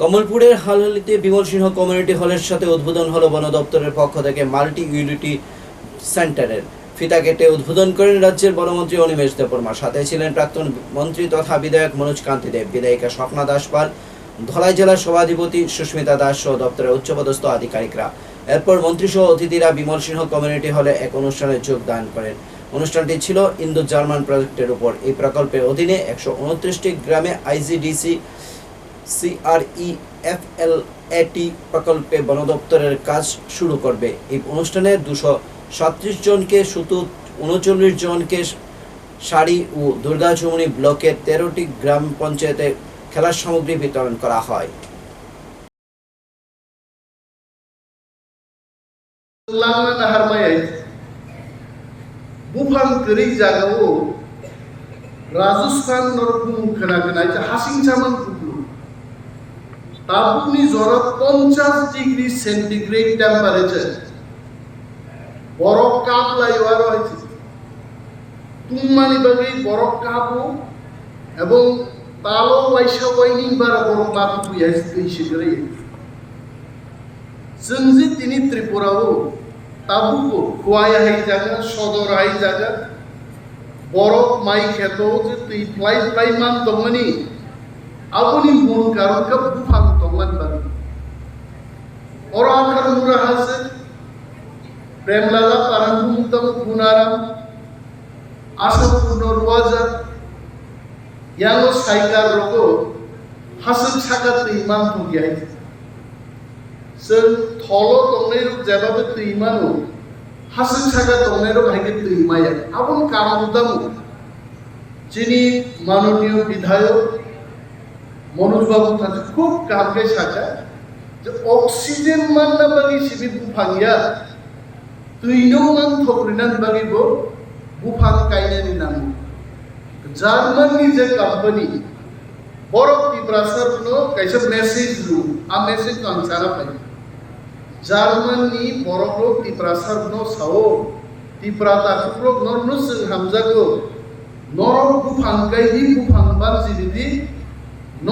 কমলপুরের হালহালিতে বিমল সিংহ community হলের সাথে উদ্বোধন হলো বন দপ্তরের পক্ষ থেকে মাল্টি ইউনিটি সেন্টারের। ফিতা কেটে উদ্বোধন করেন রাজ্যের বনমন্ত্রী অনিমেষ দেববর্মা। সাথে ছিলেন প্রাক্তন মন্ত্রী তথা বিধায়ক মনোজ কান্তি দেব। বিধায়িকা স্বপ্না দাস পাল, ধলাই জেলার সভাধিপতি সুস্মিতা দাস সহ দপ্তরের উচ্চপদস্থ আধিকারিকরা। এরপর মন্ত্রীসহ অতিথিরা বিমল সিংহ কমিউনিটি হলে এক অনুষ্ঠানে যোগদান করেন। অনুষ্ঠানটি ছিল ইন্দো জার্মান প্রজেক্টের উপর। এই প্রকল্পের অধীনে একশো উনত্রিশটি গ্রামে আইজিডিসি সিআরইএফএলএটি প্রকল্পে বন দপ্তরের কাজ শুরু করবে। এই অনুষ্ঠানে দুশো সাতত্রিশ জনকে সুতো, উনচল্লিশ জনকে শাড়ি ও দুর্গাঝুমনি ব্লকের তেরোটি গ্রাম পঞ্চায়েতে খেলার সামগ্রী বিতরণ করা হয়। রাজস্থান হাসিং তাপনি জ্বর পঞ্চাশ ডিগ্রি সেন্টিগ্রেড টেম্পারেচার বরফ কাপলা এবার হয়েছে তুম্মানি বাগে বরফ কাপ এবং তালো পয়সা ওয়াইনি বারা বরফ মাতু বুঝাইছে হিসেবে जोंजे তিনি ত্রিপুরা ত্রিপুরাও তাবুকো খোয়ায়া হাই জায়গা সদর হাই জায়গা বরফ মাই খেত যে তুই ফ্লাই ফ্লাই মান তো দমনি। আপনি মন কারণ কাপ बुफां दंमोन बादि अर आखार मुरा हासे प्रेमलाला पारांगु मुक्तम गुनाराम आसापूर्ण रुवाजा यालो साइकार रको हासक साका तै मान थगियाय जों थल' दंनायरो जेबाबो दैमानो हासो सागा दंनायरो भाइगे दैमाया आबुन কারণদাম যিনি মাননীয় বিধায়ক মনোজবাবু তাকে খুব কামকে সাজা যে অক্সিজেন মান্না বাগি সিবি বুফাঙ্গিয়া তুই নৌ মান থকরিনান বাগিব বুফাং কাইনানি নাম। জার্মান যে কোম্পানি বড় টিপ্রাসার কাইসব মেসেজ লু, আ মেসেজ তো আনসারা পাই জার্মাননি বড় টিপ্রাসার সাও টিপ্রা তাকুপ্রক নর্নুস হামজাগো নরম বুফাং কাইনি বুফাং বাম জিবিদি